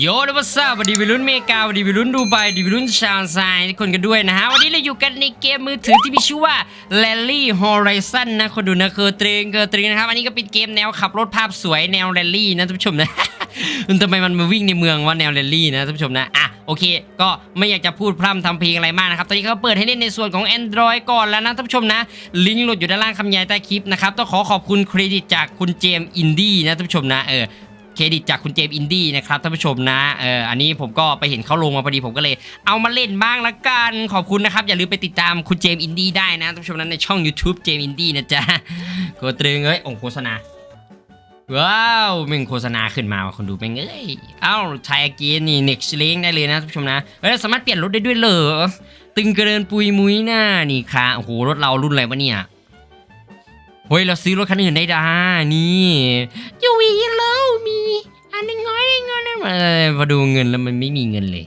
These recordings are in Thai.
โยนวัสดีวัดีวิรุ่นเมกาวัดีวิรุ่นดูไบดีวิรุ่นชาวไซทุกคนกันด้วยนะฮะ วันนี้เราอยู่กันในเกมมือถือที่มีชื่อว่า Rally Horizon นะ คนดูนะเคอร์ตริงเคอร์ตริงนะครับ อันนี้ก็เป็นเกมแนวขับรถภาพสวยแนวแรลลี่นะท่านผู้ชมนะมันทำไมมันมาวิ่งในเมืองว่าแนวแรลลี่นะท่านผู้ชมนะอะโอเค ก็ไม่อยากจะพูดพร่ำทำเพลงอะไรมากนะครับ ตอนนี้เขาเปิดให้เล่นในส่วนของ Android ก่อนแล้วนะท่านผู้ชมนะ ลิงก์โหลดอยู่ด้านล่างคำยายใต้คลิปนะครับ ต้องขอขอบคุณเครดิตจากคุณเจมส์อินดี้นะท่านผู้ชมนะเออ เครดิตจากคุณเจมอินดี้นะครับท่านผู้ชมนะเอออันนี้ผมก็ไปเห็นเขาลงมาพอดีผมก็เลยเอามาเล่นบ้างละกันขอบคุณนะครับอย่าลืมไปติดตามคุณเจมอินดี้ได้นะท่านผู้ชมนั้นในช่อง YouTube เจมอินดี้นะจ๊ะโกตรึงเอ้ยอ้โฆษณาว้าวมึงโฆษณาขึ้นมาคนดูแม่งเอ้ยเอ้าไทยกีนี่ next link ได้เลยนะท่านผู้ชมนะเฮ้ยเราสามารถเปลี่ยนรถได้ด้วยเหรอตึงเกรินปุยมุ้ยหน้านี่ค่ะโอ้โหรถเรารุ่นอะไรวะเนี่ย เฮ้ยเราซื้อรถคันอื่นได้ดานี่ยูวีแล้วมีอันนึงน้อยได้เงินนะเออพอดูเงินแล้วมันไม่มีเงินเลย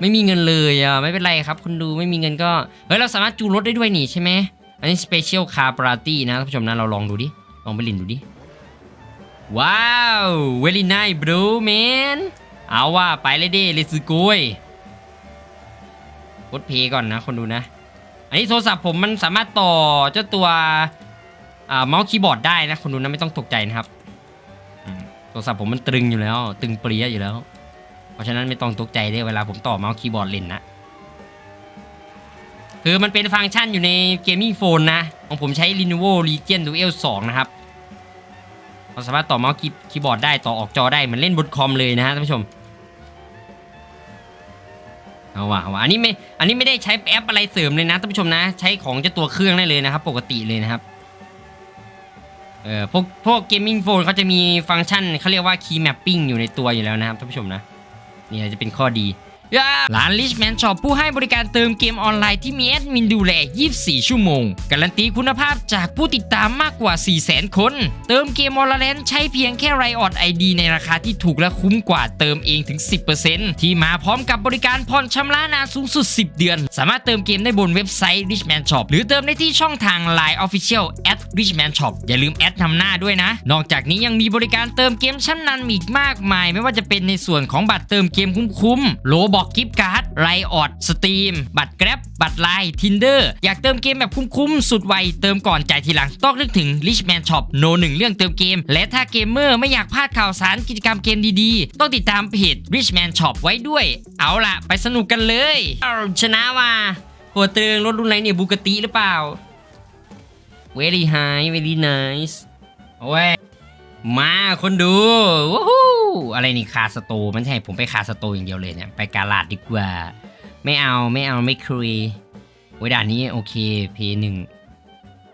ไม่มีเงินเลยอะไม่เป็นไรครับคุณดูไม่มีเงินก็เฮ้ยเราสามารถจูนรถได้ด้วยนี่ใช่ไหมอันนี้ special car party นะท่านผู้ชมนะเราลองดูดิลองไปลินดูดิว้าว very nice bro man เอาว่าไปเลยดิ let's go กดเพย์ก่อนนะคนดูนะ อันนี้โทรศัพท์ผมมันสามารถต่อเจ้าตัว อ่าเมาส์คีย์บอร์ดได้นะคนดูนะไม่ต้องตกใจนะครับอืมโทรศัพท์ผมมันตรึงอยู่แล้ว ตึงเปรี้ยอยู่แล้ว เพราะฉะนั้นไม่ต้องตกใจเลยเวลาผมต่อเมาส์คีย์บอร์ดเล่นนะคือมันเป็นฟังก์ชันอยู่ในเกมมิ่งโฟนนะ ของผมใช้ Lenovo Legion Duel 2 นะครับเราสามารถต่อเมาส์คีย์บอร์ดได้ต่อออกจอได้เหมือนเล่นบนคอมเลยนะฮะท่านผู้ชมเอาว่ะเอาว่ะอันนี้ไม่อันนี้ไม่ได้ใช้แอปอะไรเสริมเลยนะท่านผู้ชมนะ ใช้ของเจ้าตัวเครื่องได้เลยนะครับ ปกติเลยนะครับ เออพวกพวกเกมมิ่งโฟนเขาจะมีฟังก์ชันเขาเรียกว่าคีย์แมปปิ้งอยู่ในตัวอยู่แล้วนะครับท่านผู้ชมนะนี่จะเป็นข้อดี ร้าน Richman Shop ผู้ให้บริการเติมเกมออนไลน์ที่มีแอดมินดูแล 24 ชั่วโมง การันตีคุณภาพจากผู้ติดตามมากกว่า 400,000 คน เติมเกมออนไลน์ใช้เพียงแค่ไรออดไอดีในราคาที่ถูกและคุ้มกว่าเติมเองถึง 10%ที่มาพร้อมกับบริการผ่อนชำระนานสูงสุด 10 เดือน สามารถเติมเกมได้บนเว็บไซต์ Richman Shop หรือเติมได้ที่ช่องทาง Line Official at Richman Shop อย่าลืมแอดนำหน้าด้วยนะ นอกจากนี้ยังมีบริการเติมเกมชั้นนำอีกมากมาย ไม่ว่าจะเป็นในส่วนของบัตรเติมเกมคุ้มๆโลบอกกิฟต์การ์ดไรออดสตรีมบัตรแกร็บบัตรไลน์ทินเดอร์อยากเติมเกมแบบคุ้มๆ สุดไว เติมก่อนจ่ายทีหลัง ต้องนึกถึง Richman Shop โนหนึ่งเรื่องเติมเกม และถ้าเกมเมอร์ไม่อยากพลาดข่าวสารกิจกรรมเกมดีๆ ต้องติดตามเพจ Richman Shop ไว้ด้วย เอาล่ะ ไปสนุกกันเลยเอาชนะว่าหัวเตืองรถรุ่นไหนเนี่ยบูกติหรือเปล่า very high very nice โอ้ย มาคนดูวู้ฮู้อะไรนี่คาสโตร์มันใช่ผมไปคาสโตร์อย่างเดียวเลยเนี่ยไปกาลาดดีกว่า ไม่เอาไม่เอาไม่คุยโอ้ยด่านี้โอเคเพย์หนึ่ง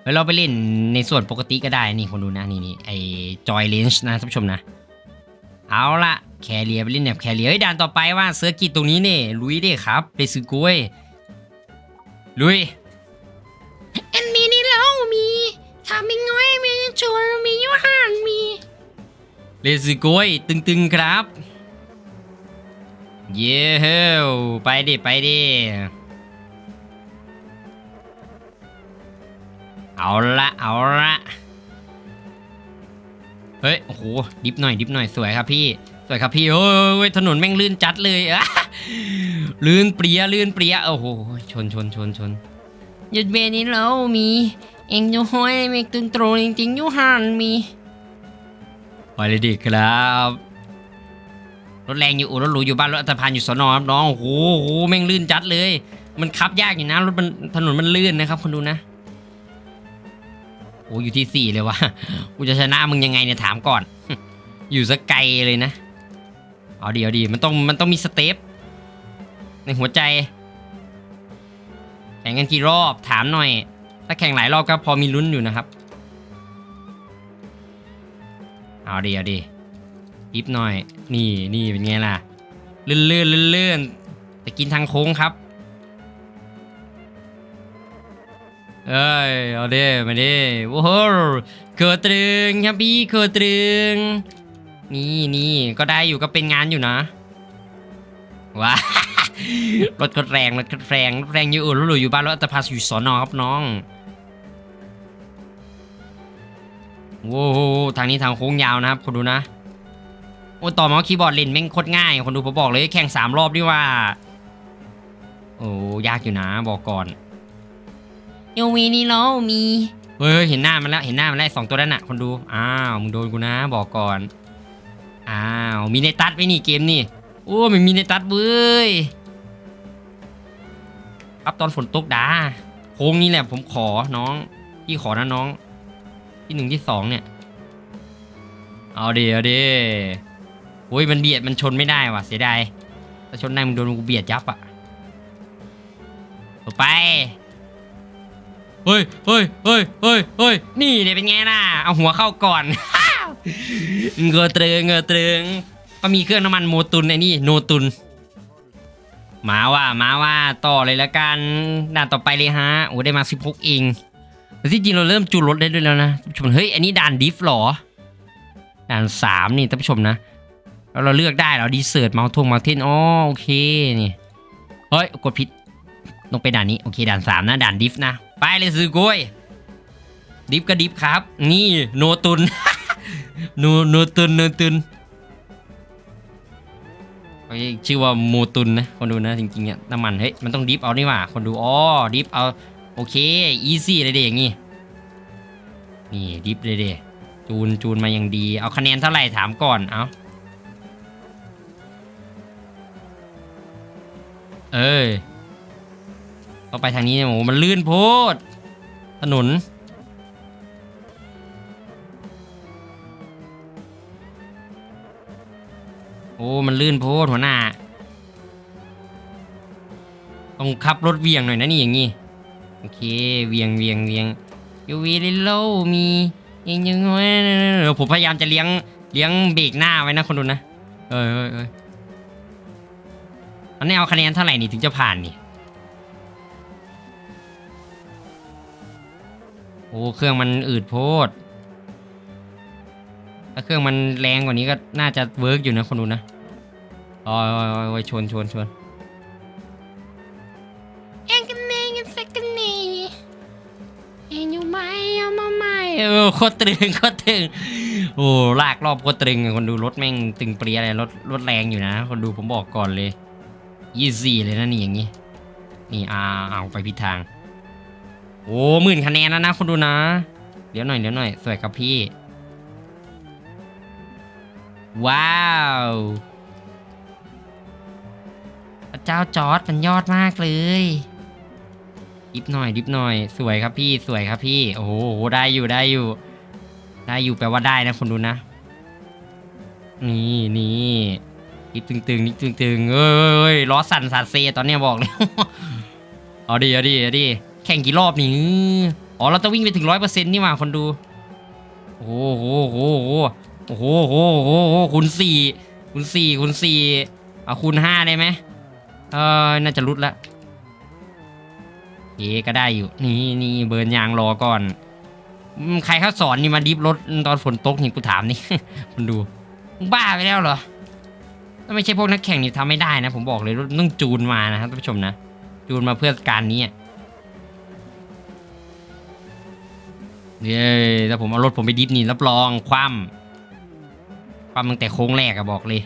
เฮ้ยเราไปเล่นในส่วนปกติก็ได้นี่คนดูนะนี่นี่ไอจอยเลนจ์นะท่านผู้ชมนะ เอาละแคเรียไปเล่นแบบแคเรียเฮ้ยด่านต่อไปว่าเซอร์กิตตรงนี้เนี่ยลุยดิครับไปซื้อกล้วยลุยอันนี้นี่เรามีทำไม่ง่อยมีชวนมียุหันมี เลซิโกยตึงๆครับ เย้เฮลไปดิไปดิ เอาละเอาละเฮ้ย โอ้โห ดิฟหน่อยดิฟหน่อยสวยครับพี่ สวยครับพี่โอ้ยถนนแม่งลื่นจัดเลยอะลื่นเปรียลื่นเปรียโอ้โห ชนชนชนชนหยุดเบนี้เรามี เองอยู่ห้อยเมกตึงตรงจริงๆยุหันมี ไปเลยดิครับรถแรงอยู่อู่รถหรูอยู่บ้านรถอัตภัณอยู่สนอครับน้องโอ้โหโหแม่งลื่นจัดเลย มันขับยากอยู่นะรถมันถนนมันลื่นนะครับคนดูนะโอ้อยู่ที่สี่เลยวะกูจะชนะมึงยังไงเนี่ยถามก่อน อยู่สักไกลเลยนะเอาดีเอาดีมันต้องมันต้องมีสเต็ปในหัวใจแข่งกันกี่รอบถามหน่อย ถ้าแข่งหลายรอบก็พอมีลุ้นอยู่นะครับ เอาดีเอาดีอิฟหน่อย นี่นี่เป็นไงล่ะลื่นลื่นลื่นลื่นแต่กินทางโค้งครับ เอ้ยเอาดิมาดิโอ้โหเกิดตรึงครับพี่เกิดตรึง นี่นี่ก็ได้อยู่ก็เป็นงานอยู่นะว้ารถก็แรงรถก็แรงรถแรงอยู่อื่นรถหรูอยู่บ้านรถอัตภัสอยู่สอนอครับน้อง โว้โหทางนี้ทางโค้งยาวนะครับคุณดูนะ โอ้ต่อมาคีย์บอร์ดเล่นแม่งโคตรง่าย คนดูผมบอกเลยแข่งสามรอบดีว่า โอ้ยากอยู่นะบอกก่อนโยวีนี่เรามี เฮ้ยเห็นหน้ามันแล้วเห็นหน้ามันแล้วสองตัวนั้นน่ะคนดู อ้าวมึงโดนกูนะบอกก่อน อ้าวมีในตัดไปนี่เกมนี่ โอ้มันมีในตัดเว้ยครับตอนฝนตกดาโค้งนี้แหละผมขอน้องพี่ขอนะน้อง ที่หนึ่งที่สองเนี่ย เอาเดี๋ยวเดี๋ยวโอ้ยมันเบียดมันชนไม่ได้ว่ะเสียดายถ้าชนได้มึงโดนกูเบียดยับอะต่อไปเฮ้ยเฮ้ยเฮ้ยเฮ้ยเฮ้ยนี่เนี่ยเป็นไงล่ะ เอาหัวเข้าก่อน เงอเตรงเงอเตรงก็มีเครื่องน้ำมันโมตุนไอ้นี่โนตุน มาว่ามาว่าต่อเลยละกันด่านต่อไปเลยฮะ โอ้ได้มา16เอง แต่ที่จริงเราเริ่มจูนรถได้ด้วยแล้วนะท่านผู้ชมเฮ้ยอันนี้ด่านดิฟหรอด่านสามนี่ท่านผู้ชมนะแล้วเราเลือกได้เราดีเซิร์ตเมาทงมาเทนอ๋อโอเคนี่เฮ้ยกดผิดต้องไปด่านนี้โอเคด่านสามนะด่านดิฟนะไปเลยซื้อโกยดิฟก็ดิฟครับ นี่โนตุนโนโนตุนโนตุนเฮ้ยชื่อว่าโมตุนนะคนดูนะจริงๆเนี่ยน้ำมันเฮ้ยมันต้องดิฟเอานี่หว่าคนดูอ๋อดิฟเอา โอเค อีซี่เลยเด็อย่างงี้นี่ดิฟเลยเด็จูนจูนมาอย่างดี เอาคะแนนเท่าไหร่ถามก่อน เอาเอ้ยต้องไปทางนี้เนี่ยโอ้มันลื่นโพด ถนน โอ้ มันลื่นโพดหัวหน้า ต้องขับรถเวียงหน่อยนะนี่อย่างงี้ โอเคเวียงเวียงเวียงยูวีลิโลมียังยังไงเดี๋ยวผมพยายามจะเลี้ยงเลี้ยงเบรกหน้าไว้นะคนดูนะเอ้ยเอ้ยเอ้ยอันนี้เอาคะแนนเท่าไหร่นี่ถึงจะผ่านนี่โอ้เครื่องมันอืดโพดถ้าเครื่องมันแรงกว่านี้ก็น่าจะเวิร์กอยู่นะคนดูนะโอ้ยโอ้ยโอ้ยโอ้ยชนชนชน เออโคตรตึงโคตรตึงโอ้ลากรอบโคตรตึงคนดูรถแม่งตึงเปรียอะไรรถรถแรงอยู่นะ คนดูผมบอกก่อนเลยยี่สี่เลยนะนี่อย่างงี้ นี่อาเอาไปพิดทาง โอ้หมื่นคะแนนแล้วนะคนดูนะเดี๋ยวหน่อยเดี๋ยวหน่อยสวยครับพี่ ว้าวพระเจ้าจอร์ดมันยอดมากเลย ดิฟหน่อยดิฟหน่อย สวยครับพี่สวยครับพี่ โอ้โหได้อยู่ได้อยู่ ได้อยู่แปลว่าได้นะคนดูนะ นี่นี่ดิฟตึงๆนิดตึงๆเอ้ยเอ้ยล้อสั่นสาดเซตอนเนี้ยบอกเลยเอาดิเอาดิเอาดิแข่งกี่รอบนี่อ๋อเราต้องวิ่งไปถึงร้อยเปอร์เซ็นต์นี่หว่าคนดู โอ้โหโอ้โหโอ้โหโอ้โหคูณสี่คูณสี่คูณสี่เอาคูณห้าได้ไหมเออน่าจะรุดละ ก็ได้อยู่ นี่นี่เบิร์นยางรอก่อน ใครเขาสอนนี่มาดิฟรถตอนฝนตกนี่กูถามนี่คุณดู บ้าไปแล้วเหรอถ้าไม่ใช่พวกนักแข่งนี่ทำไม่ได้นะ ผมบอกเลยรถต้องจูนมานะครับท่านผู้ชมนะ จูนมาเพื่อการนี้อะเย้ถ้าผมเอารถผมไปดิฟนี่รับรองคว่ำคว่ำตั้งแต่โค้งแรกอะบอกเลย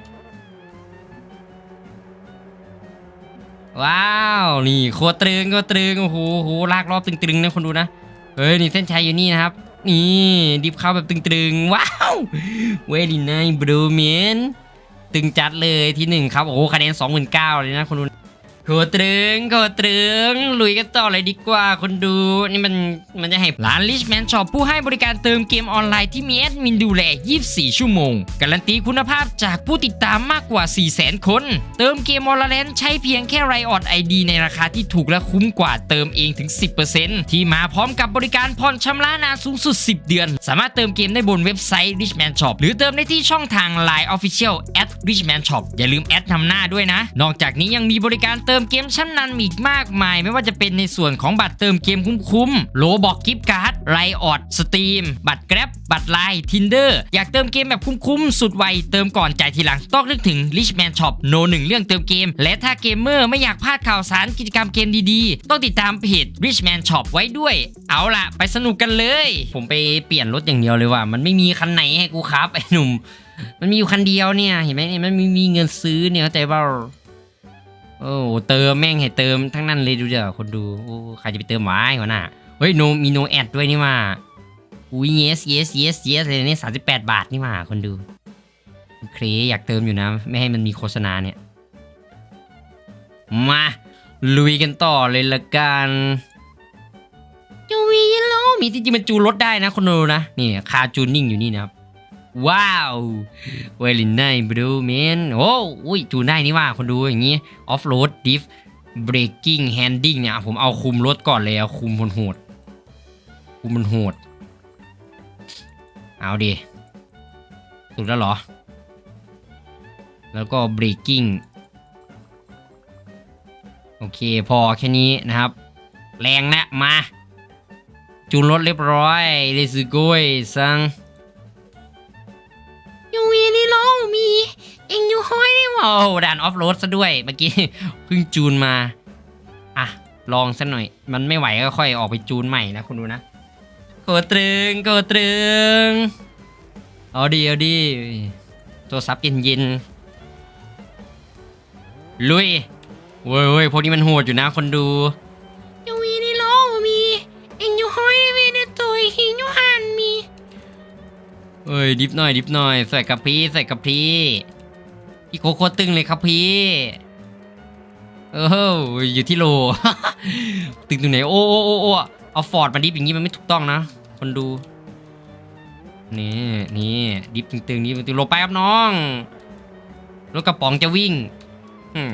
ว้าว นี่โคตรตึงโคตรึงโอ้โหโหลากรอบตึงๆนะคนดูนะ เฮ้ย นี่เส้นชัยอยู่นี่นะครับ นี่ ดิฟเข้าแบบตึงๆ ว้าว เวลี่ไนบรูเมนตึงจัดเลยที่หนึ่งครับ โอ้โหคะแนน29,000เลยนะคนดู โคตรตรึงโคตรตรึงลุยกันต่อเลยดีกว่าคนดู นี่มันมันจะให้ร้าน Richman Shop ผู้ให้บริการเติมเกมออนไลน์ที่มีแอดมินดูแล 24 ชั่วโมง การันตีคุณภาพจากผู้ติดตามมากกว่า 400,000 คน เติมเกมออนไลน์ใช้เพียงแค่ไรออดไอดีในราคาที่ถูกและคุ้มกว่าเติมเองถึง 10%ที่มาพร้อมกับบริการผ่อนชำระนานสูงสุด 10 เดือน สามารถเติมเกมได้บนเว็บไซต์ Richman Shop หรือเติมได้ที่ช่องทาง Line Official at Richman Shop อย่าลืมแอดนำหน้าด้วยนะ นอกจากนี้ยังมีบริการเติมเกมชั้นนำอีกมากมาย ไม่ว่าจะเป็นในส่วนของบัตรเติมเกมคุ้มๆโลบอกกิฟต์การ์ดไรออดสตรีมบัตรแกร็บบัตรไลน์ทินเดอร์อยากเติมเกมแบบคุ้มๆสุดไวเติมก่อนจ่ายทีหลังต้องนึกถึง Richman Shop โนหนึ่งเรื่องเติมเกม และถ้าเกมเมอร์ไม่อยากพลาดข่าวสารกิจกรรมเกมดีๆ ต้องติดตามเพจ Richman Shop ไว้ด้วย เอาล่ะ ไปสนุกกันเลย ผมไปเปลี่ยนรถอย่างเดียวเลยว่ะมันไม่มีคันไหนให้กูครับไอ้หนุ่ม มันมีอยู่คันเดียวเนี่ยเห็นไหมเนี่ยมันมีมีเงินซื้อเนี่ยเข้าใจเปล่า โอ้เติมแม่งให้เติมทั้งนั้นเลยดูเดี๋ยวคนดูโอ้ใครจะไปเติมไว้หัวหน้าเฮ้ยโนมีโนแอดด้วยนี่ว่าอุ้ย yes yes yes yes เลยนี่สามสิบแปดบาทนี่ว่าคนดูเครอยากเติมอยู่นะ ไม่ให้มันมีโฆษณาเนี่ย มา ลุยกันต่อเลยละกันยูวีเยลโลมีจริงๆมันจูรถได้นะคนดูนะนี่คาจูนนิ่งอยู่นี่นะครับ ว้าวเวลินไนบรูเมนโอ้อุ้ยจูนได้นี่ว่าคนดูอย่างงี้ออฟโรดดิฟเบรกกิ้งแฮนดิ้งเนี่ย ผมเอาคุมรถก่อนเลยเอาคุมโหดคุมมันโหด เอาดิสุดแล้วเหรอ แล้วก็เบรกกิ้งโอเคพอแค่นี้นะครับ แรงแล้วมา จูนรถเรียบร้อยเลสโกยซัง ยูวีนี่โล่มีเอ็งอยู่ห้อยได้หวะโอ้ด่านออฟโรดซะด้วยเมื่อกี้ เพิ่งจูนมา อะ ลองสักหน่อย มันไม่ไหวก็ค่อยออกไปจูนใหม่นะคุณดูนะโกตรึงโกตรึงเอาดีเอาดีตัวซับเย็นเย็นลุยเว้ยเว้ยพวกนี้มันโหดอยู่นะคนดู เอ้ยดิฟหน่อยดิฟหน่อยใส่กับพี่ใส่กับพี่พี่โคโคตรตึงเลยครับพี่เอออยู่ที่โล ตึงตรงไหนโอ้โอ้โอ้โอ้เอาฟอร์ดมาดิฟอย่างนี้มันไม่ถูกต้องนะ คนดู นี่นี่ดิฟตึงๆนี่ตึงโลไปครับน้องรถกระป๋องจะวิ่งอืม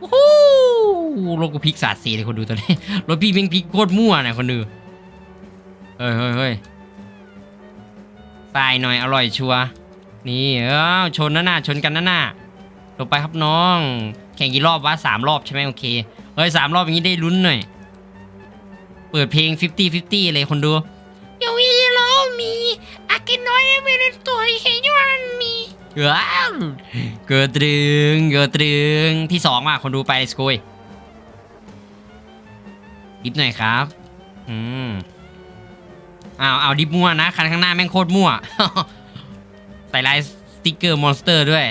โอ้โหรถกูพลิกสาดสีเลยคนดูตอนนี้รถพี่พิงพลิกโคตรมั่วนะคนดูเฮ้ยเฮ้ยเฮ้ย ตายหน่อยอร่อยชัวร์นี่เออชนนะน่ะชนกันนะน่ะลงไปครับน้อง แข่งกี่รอบวะสามรอบใช่ไหมโอเคเฮ้ยสามรอบอย่างนี้ได้ลุ้นหน่อย เปิดเพลง 50 50 เลยคนดูยูวีนี่โล่มีอากินน้อยได้ไม่ได้ตัวหิงอยู่หันมีว้าวเกิดตรึงเกิดตรึงที่สองว่ะคนดูไปสกุยดิฟหน่อยครับ อืม อ้าวเอาดิฟมั่วนะคันข้างหน้าแม่งโคตรมั่วใส่ลายสติกเกอร์มอนสเตอร์ด้วย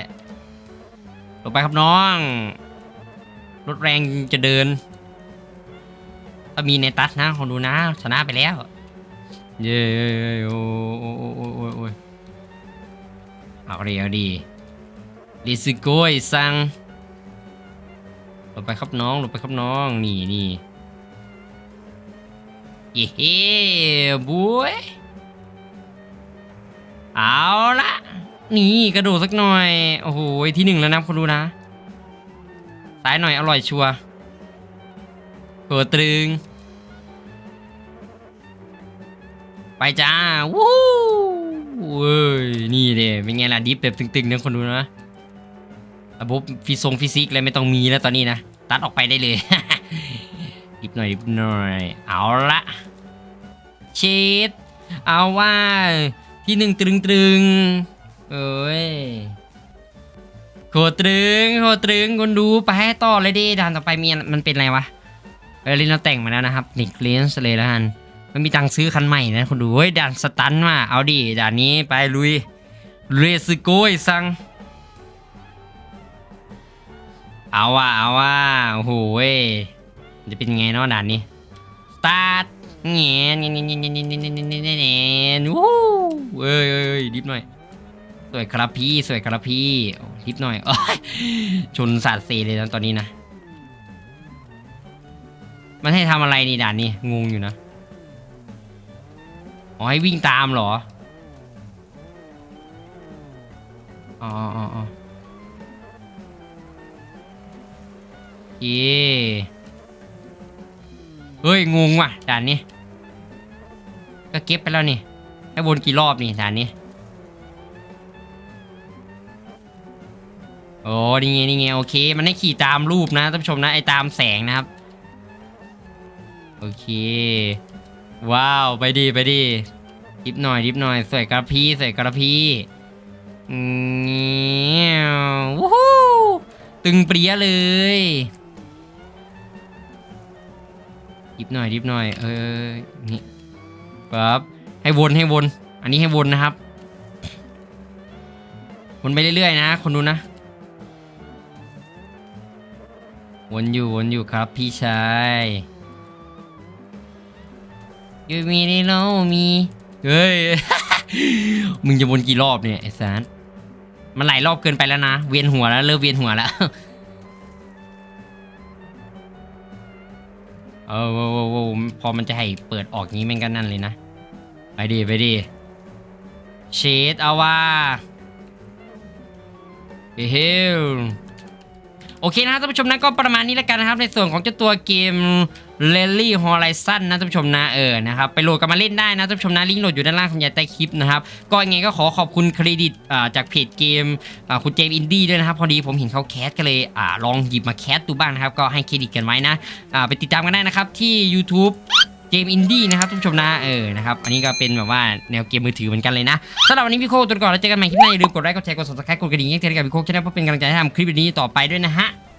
ลงไปครับน้อง รถแรงจะเดินถ้ามีในตัสนะคนดูนะ ชนะไปแล้ว เย้โอ้โอ้โอ้โอ้โอ้โอ้ยเอาดีเอาดีลิซิโกยซังลงไปครับน้องลงไปครับน้อง นี่นี่ เย้เฮ้ บุ้ย เอาละนี่กระโดดสักหน่อย โอ้โห ที่หนึ่งแล้วนะคนดูนะ ซ้ายหน่อยอร่อยชัวร์เปิดตรึง ไปจ้า วู้เว้ย นี่เด้เป็นไงล่ะดิฟแบบตึงๆนะคนดูนะระบบฟิซงฟิสิกส์อะไรไม่ต้องมีแล้วตอนนี้นะ ตัดออกไปได้เลย ดิฟหน่อยดิฟหน่อย เอาละเชดเอาว่าที่หนึ่งตรึงตรึงเอ้ยโคตรึงโคตรึงคนดูไปให้ต่อเลยดิด่านต่อไปมีอันมันเป็นอะไรวะเออลินเราแต่งมาแล้วนะครับนิกเลนส์เลยแล้วกันไม่มีตังซื้อคันใหม่นะคุณดูเฮ้ยด่านสตันมาเอาดิด่านนี้ไปลุยเรสโกยซังเอาว่ะเอาว่ะโอ้โหเว้ย จะเป็นไงเนาะด่านนี้สตาร์ทเงี้ยเงี้ยเงี้ยเงี้ยเงี้ยเงี้ยเงี้ยเงี้ยเงี้ยเงี้ยวู้เอ้ยเอ้ยเอ้ยดิฟหน่อย สวยครับพี่ สวยครับพี่โอ้ดิฟหน่อยชนสาดเซเลยนะตอนนี้นะ มันให้ทำอะไรนี่ด่านนี้ งงอยู่นะ อ๋อให้วิ่งตามเหรอ อ๋ออ๋ออ๋อเย่ เฮ้ยงงว่ะด่านนี้ ก็เก็บไปแล้วนี่ให้วนกี่รอบนี่ด่านนี้โอ้นี่ไงนี่ไงโอเค มันให้ขี่ตามรูปนะท่านผู้ชมนะไอตามแสงนะครับ โอเค ว้าวไปดีไปดีดิบหน่อยดิบหน่อยสวยกระพี้สวยกระพี้เงี้ยววู้ฮู้ตึงเปรี้ยเลย ดิบหน่อยดิบหน่อย เออนี่ปั๊บให้วนให้วน อันนี้ให้วนนะครับ วนไปเรื่อยๆนะ คนดูนะ วนอยู่วนอยู่ครับ พี่ชายยูมีนี่เรามีเฮ้ย มึงจะวนกี่รอบเนี่ยไอ้สารมันหลายรอบเกินไปแล้วนะ เวียนหัวแล้วเริ่มเวียนหัวแล้ว เออโว้โว้พอมันจะให้เปิดออกงี้แม่งก็นั่นเลยนะ ไปดีไปดีเชดเอาว่าเฮ้ย โอเคนะครับท่านผู้ชมนะก็ประมาณนี้แล้วกันนะครับ ในส่วนของเจ้าตัวเกม r a l l y Horizon นะท่านผู้ชมนะเออนะครับไปโหลดกันมาเล่นได้นะท่านผู้ชมนะลิงก์โหลดอยู่ด้านล่างของใหญ่ใต้คลิปนะครับก็ยังไงก็ขอขอบคุณเครดิตจากเพจเกมคุณเจมอินดี้ด้วยนะครับ พอดีผมเห็นเขาแคสก็เลยอลองหยิบมาแคสดูบ้างนะครับ ก็ให้เครดิตกันไว้นะไปติดตามกันได้นะครับที่ YouTube เกมอินดี้นะครับทุกผู้ชมนะเออนะครับอันนี้ก็เป็นแบบว่าแนวเกมมือถือเหมือนกันเลยนะสำหรับวันนี้พี่โคตัวก่อนแล้วเจอกันใหม่คลิปหน้าอย่าลืมกดไลค์กดแชร์กด subscribe กดกระดิ่งแจ้งเตือนกับพี่โคแค่นั้เพื่อเป็นกำลังใจให้ทำคลิปนี้ต่อไปด้วยนะฮะ